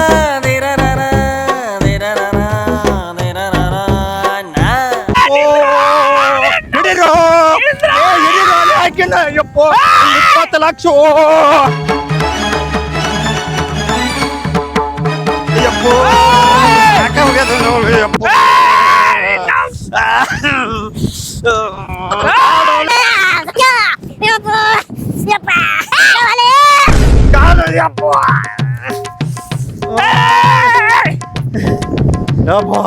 ಅಲ್ಲಿ ಹಾಕಿನ, ಯಪ್ಪೋ. ಇಪ್ಪತ್ತು ಲಕ್ಷ ಯಪ್ಪೋ. ಸಾಕ ಹೋಗ್ಯದ ನೋಡು, ಯಪ್ಪೋ. ಕಾಲು, ಯಪ್ಪೋ. ಯಪ್ಪೋ.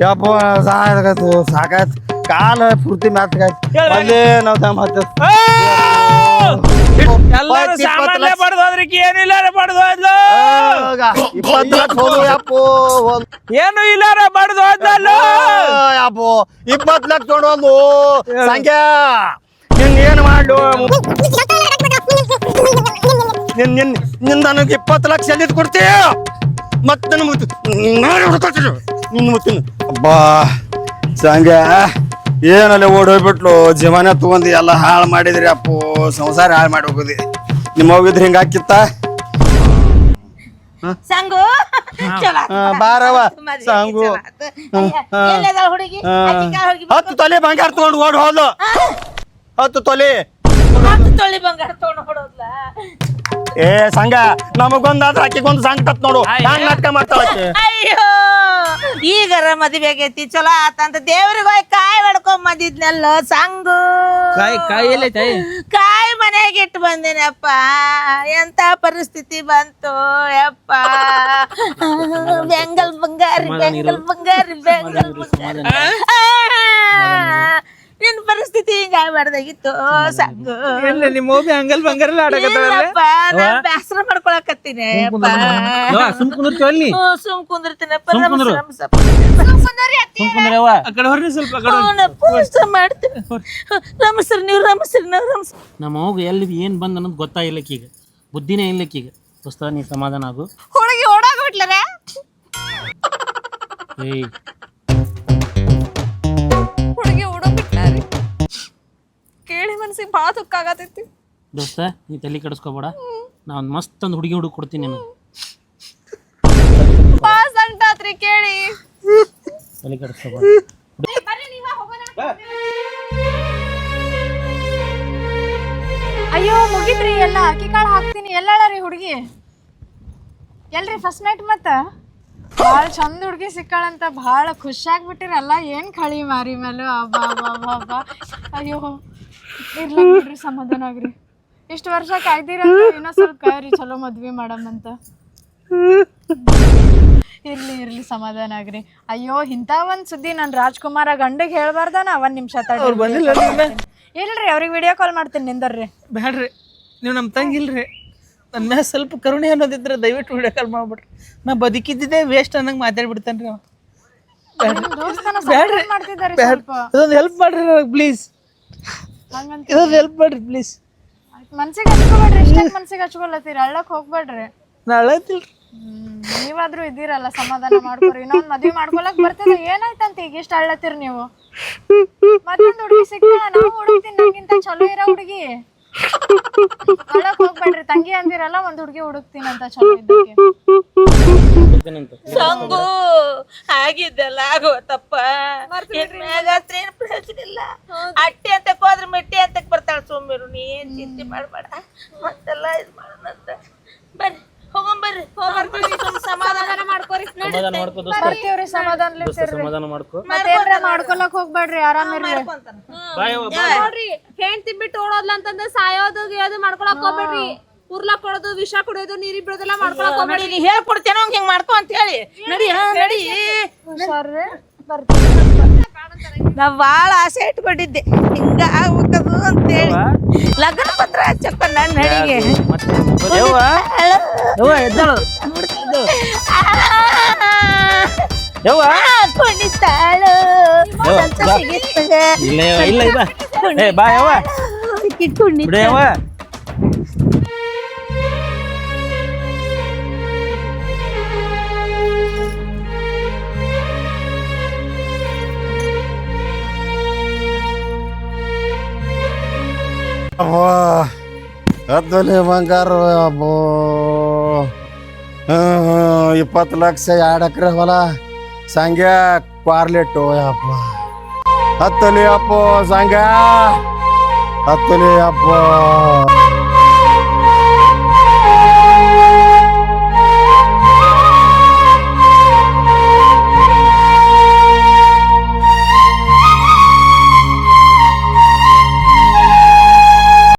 ಯಪ್ಪ ಸಾಕಾಯ್ತು ಸಾಕಾಯ್ತು. ಕಾಲ ಪೂರ್ತಿ ಮ್ಯಾತ್ಕಾಯ್ತು ಅಲ್ಲೇ ನಾವು ದಮ್ ಹತ್ತ ಎಲ್ಲರೂ ಸಾಮಾನ್ಯ ಬಡ್ದು ಹೋದ್ರಿಕೆ ಏನು ಇಲ್ಲ ಬಡ್ದು ಹೋದ್ಲು? ಇಪ್ಪತ್ತು ಲಕ್ಷ ಹೋದು ಯಪ್ಪೋ ಏನು ಇಲ್ಲಾರ ಬಡ್ದು ಹೋದ್ಲು? ಆ, ಯಪ್ಪೋ ಇಪ್ಪತ್ತು ಲಕ್ಷ ತೊಗೊಂಡು ಸಂಖ್ಯಾ ನಿನ್ ಏನು ಮಾಡ್ಲು? ನಿನ್ ನಿನ್ ನಿನ್ ನನಗೆ ಇಪ್ಪತ್ತು ಲಕ್ಷ ಎಲ್ಲಿದ್ ಕೊಡ್ತೀಯ? ಮುತ್ತು ನಾನು ಹುಡ್ಕೊಳ್ತೀನಿ ನಿನ್ನ ಮುತ್ತಿನ ಅಬ್ಬಾ. ಸಂಗ ಏನಲ್ಲಿ ಓಡೋಗ್ಬಿಟ್ಲು? ಜೀವನ ತಗೊಂಡು ಎಲ್ಲ ಹಾಳು ಮಾಡಿದ್ರಿ ಅಪ್ಪು. ಸಂಸಾರ ಹಾಳು ಮಾಡಿ ಹೋಗುದಿ. ನಿಮ್ಮ ಹೋಗಿದ್ರೆ ಹಿಂಗ ಹಾಕಿತ್ತ? ಸಂಗು. ಮದ್ವೆ ಸಂಗು. ಹತ್ತು ತೊಲೆ ಬಂಗಾರ ತಗೊಂಡು ಓಡ್ ಹೋದ್ಲು. ಹತ್ತು ತೊಲೆ. ಹತ್ತು ತೊಳಿ ಬಂಗಾರ ತಗೊಂಡು ಹೊಡೋದ್ಲ ಏ ಸಂಘ ನಮಗೊಂದಾದ್ರೆ ಆಕಿಗೊಂದು ತತ್ ನೋಡು. ಹ್ಯಾಂಗ ನಾಟಕ ಮಾಡ್ತಾಳ ಆಕಿ ಅಯ್ಯೋ ಈಗರ ಮದುವೆ ಆಗೈತಿ ಚಲೋ ಆತಂತ ದೇವ್ರಿಗೆ ಹೋಗಿ ಕಾಯಿ ಹೊಡ್ಕೊಂಡ್ ಬಂದಿದ್ನಲ್ಲ ಸಂಗು. ಕಾಯಿ ಕಾಯಿ ಮನೆಗೆ ಇಟ್ಟು ಬಂದೇನಪ್ಪ. ಎಂತ ಪರಿಸ್ಥಿತಿ ಬಂತು ಯಪ್ಪ. ಬೆಂಗಲ್ ಬಂಗಾರಿ ಬೆಂಗಲ್ ಬಂಗಾರಿ ಬೆಂಗಲ್ ಬಂಗಾರಿ. ನಿನ್ ಪರಿಸ್ಥಿತಿ ಹಿಂಗ ಆಗ್ಬಾರ್ದಾಗಿತ್ತು. ಸಂಗು ಎಲ್ಲ ನಿಮ್ಮ ಹೋಗಿ ಹಂಗಲ್ ಬಂಗಾರಲ್ಲ ಆಡಕತ್ತಾವಲ್ಲ ಇಲ್ಲಪ್ಪ, ನಾನ್ ಬ್ಯಾಸರ ಮಾಡ್ಕೊಳಕತ್ತೀನಿ ಅಪ್ಪ. ಸುಮ್ ಕುಂದಿರ್ತೀವಿ ಅಲ್ಲಿ? ಸುಮ್ ಕುಂದಿರ್ತೀನಪ್ಪ ಸುಮ್ ಕುಂದ್ರು. ಸುಮ್ ಕುಂದ್ರಿ. ಸುಮ್ ಕುಂದ್ರವ್ವ ಆ ಕಡೆ ಹೊರ್ರಿ ಸ್ವಲ್ಪ ಆ ಕಡೆ ಹೊರ್ರಿ. ಮಾಡ್ತೀನಿ. ರಮಸ್ರಿ ನೀವು ರಮಸ್ರಿ ನಾವು ರಮಸ್ ನಮ್ಮ ಹೋಗಿ ಎಲ್ಲಿ ಏನು ಬಂದ್ ಅನ್ನೋದು ಗೊತ್ತಾಗಿಲ್ಲಕ್ಕೀಗ ಬುದ್ಧಿನೇ ಇಲ್ಲಕ್ಕೀಗ ದೋಸ್ತ ನೀ ಸಮಾಧಾನ ಆಗು. ಹುಡುಗಿ ಓಡಾಗ್ಬಿಟ್ಲರ ಏಯ್ ಹುಡುಗಿ ಓಡೋಗ್ಬಿಟ್ಲಾರಿ ಕೇಳಿ ಮನ್ಸಿಗೆ ಭಾಳ ದುಃಖ ಆಗತೈತಿ. ದೋಸ್ತ ನೀ ತಲೆ ಕೆಡಿಸ್ಕೋಬೇಡ. ನಾ ಒಂದು ಮಸ್ತ್ ಒಂದು ಹುಡುಗಿ ಹುಡುಗಿ ಕೊಡ್ತೀನಿ ನಾನು ಪಾಸ್ ಸಂಟಾತ್ರಿ ಕೇಳಿ. ತಲೆ ಕೆಡಿಸ್ಕೋಬೇಡ. ಅಯ್ಯೋ ಮುಗಿತ್ರಿ ಎಲ್ಲ ಅಕ್ಕಿ ಕಾಳು ಹಾಕ್ತೀನಿ. ಎಲ್ಲ ರೀ ಹುಡುಗಿ? ಎಲ್ರಿ ಫಸ್ಟ್ ನೈಟ್ ಮತ್ತ? ಭಾಳ ಚಂದ ಹುಡುಗಿ ಸಿಕ್ಕಾಳಂತ ಖುಷಿ ಖುಷಿಯಾಗ್ಬಿಟ್ಟಿರಲ್ಲ ಏನ್ ಕಳಿ ಮಾರಿ ಮೇಲೂ ಅಬ್ಬಾ ಅಬ್ಬಾ ಅಬ್ಬಾ ಅಬ್ಬಾ. ಅಯ್ಯೋ. ಇರ್ಲಿ ಬಿಡ್ರಿ ಸಮಾಧಾನ ಆಗ್ರಿ. ಇಷ್ಟು ವರ್ಷ ಕಾಯ್ದಿರ ಇನ್ನೊಂದ್ ಸ್ವಲ್ಪ ಕಾಯ್ರಿ ಚಲೋ ಮದ್ವಿ ಮಾಡಮ್ ಅಂತ. ಇರ್ಲಿ ಇರ್ಲಿ ಸಮಾಧಾನ ಆಗ್ರಿ. ಅಯ್ಯೋ ಇಂಥ ಒಂದ್ ಸುದ್ದಿ ನಾನು ರಾಜ್ಕುಮಾರ ಗಂಡಗ್ ಹೇಳ್ಬಾರ್ದಾನ? ಒಂದ್ ನಿಮಿಷ ತಡಿ ಇಲ್ರಿ ಅವ್ರಿಗೆ ವಿಡಿಯೋ ಕಾಲ್ ಮಾಡ್ತೀನಿ ನಿಂದರ್ರಿ. ಬೇಡ್ರಿ ನೀವು ನಮ್ಮ ತಂಗಿ ಇಲ್ರಿ ನನ್ನ ಮ್ಯಾಲ ಸ್ವಲ್ಪ ಕರುಣೆ ಅನ್ನೋದಿದ್ರೆ ದಯವಿಟ್ಟು ವಿಡಿಯೋ ಕಾಲ್ ಮಾಡ್ಬಿಡ್ರಿ. ನಾ ಬದುಕಿದ್ದೆ ವೇಸ್ಟ್ ಅನ್ನಂಗೆ ಮಾತಾಡ್ಬಿಡ್ತಾನೆ ರೀ ಬ್ಯಾಡ್ರಿ. ಮಾಡ್ತಿದ್ದಾರೆ ಸ್ವಲ್ಪ. ಇದೊಂದು ಹೆಲ್ಪ್ ಮಾಡ್ರಿ ನನಗೆ ಪ್ಲೀಸ್ ಹಂಗಂತ ಇದೊಂದು ಹೆಲ್ಪ್ ಮಾಡ್ರಿ ಪ್ಲೀಸ್ ಮನ್ಸಿಗೆ ಹಚ್ಕೊಬೇಡ್ರಿ ಇಷ್ಟ ಮನ್ಸಿಗೆ ಹಚ್ಕೊಳತ್ತೀರಿ ಅಳ್ಳಕ್ ಹೋಗ್ಬೇಡ್ರಿ. ನಾ ಅಳತಿಲ್ರಿ ನೀವಾದ್ರೂ ಇದ್ದೀರಲ್ಲ ಸಮಾಧಾನ ಮಾಡ್ಕೊರಿ. ಇನ್ನೊಂದ್ ಮದ್ವಿ ಮಾಡ್ಕೊಳಕ್ ಬರ್ತದ ಏನಾಯ್ತಂತ ಈಗ ಇಷ್ಟ ಅಳ್ಳತ್ತೀರಿ ನೀವು? ಮತ್ತೊಂದು ಹುಡುಗಿ ಸಿಗ್ತಾಳ ನಾವು ಹುಡುಕ್ತೀನಿ ನಂಗಿಂತ ಚಲೋ ಇರೋ ಹುಡುಗಿ. ಅಳಕ್ ಹೋಗ್ಬೇಡ್ರಿ. ತಂಗಿ ಅಂದಿರಲ್ಲ ಒಂದ್ ಹುಡುಗಿ ಹುಡುಕ್ತೀನಿ ಅಂತ ಚಲೋ ಇದ್ದಕ್ಕೆ ಸಂಗು ಆಗಿದ್ದೆಲ್ಲ ಆಗೋತಪ್ಪ. ಏನು ಪ್ರಯೋಜನ ಇಲ್ಲ. ಅಟ್ಟಿ ಅಂತ ಹೋದ್ರೆ ಮೆಟ್ಟಿ ಅಂತ ಬರ್ತಾಳ ಸೋಮ್ಯರು. ನೀ ಏನ್ ಚಿಂತೆ ಮಾಡಬೇಡ. ಮತ್ತೆಲ್ಲ ಇದ್ ಮಾಡೋಣಂತ. ಬರ್ರಿ ಹೋಗೊಂಬರ್ರಿ ಹೋಗ್ಬರ್ತೀವಿ ಸಮಾಧಾನ ಮಾಡ್ಕೋರಿ ಸಮಾಧಾನ ಮಾಡ್ಕೋ ದೋಸ್ತ. ಬರ್ತೀವ್ರಿ ಸಮಾಧಾನ ದೋಸ್ತ ಸಮಾಧಾನ ಮಾಡ್ಕೋ. ಮತ್ತೇನ್ರ ಮಾಡ್ಕೊಳಕ್ ಹೋಗ್ಬೇಡ್ರಿ ಬಾಯ್ ಅವ್ವ, ಬಾ. ನೋಡ್ರಿ ಹೆಂಡ್ತಿ ಬಿಟ್ಟು ಓಡೋದ್ಲ ಅಂತಂದ್ರೆ ಸಾಯೋದು ಗೀಯೋದು ಮಾಡ್ಕೊಳಕ್ ಹೋಗ್ಬೇಡ್ರಿ. ಉರ್ಲಾಕ್ ಕೊಡೋದು ವಿಷ ಕುಡಿಯೋದು ನೀರಿ ಬಿಡೋದೆಲ್ಲ ಮಾಡ್ಕೊಳಕ್ ಹೋಗ್ಬೇಡಿ ಹೋಗ್ಬೇಡ್ರಿ. ನೀ ಹೇಳ್ಕೊಡ್ತೇನೋ ಹಿಂಗ್ ಮಾಡ್ಕೋ ಅಂತ ಹೇಳಿ ನಡಿ ಹಾ ನಡಿ. ಹುಷಾರ್ರಿ ನಾ ಭಾಳ ಆಸೆ ಇಟ್ಕೊಂಡಿದ್ದೆ. ಹಿಂಗ ಆಗ್ಬೇಕದು ಅಂತೇಳಿ. ಲಗ್ನ ಪತ್ರ ಹಚ್ಚಪ್ಪ ನನ್ನ ಎದ್ದಾಳು. ಯವ್ವ. ಕುಣಿತಾಳು. ಅಬ್ಬೋ ಅದ್ದಲೆ ಬಂಗಾರ ಅಬ್ಬೋ ಇಪ್ಪತ್ತು ಲಕ್ಷ ಎರಡು ಎಕರೆ ಹೊಲ ಸಂಗ್ಯ ಕ್ವಾರ್ಲೆಟ್ಟು ಅಪ್ಪ ಹತ್ತಲಿ ಅಪ್ಪೋ ಸಂಗ್ಯ ಹತ್ತಲಿ ಅಪ್ಪ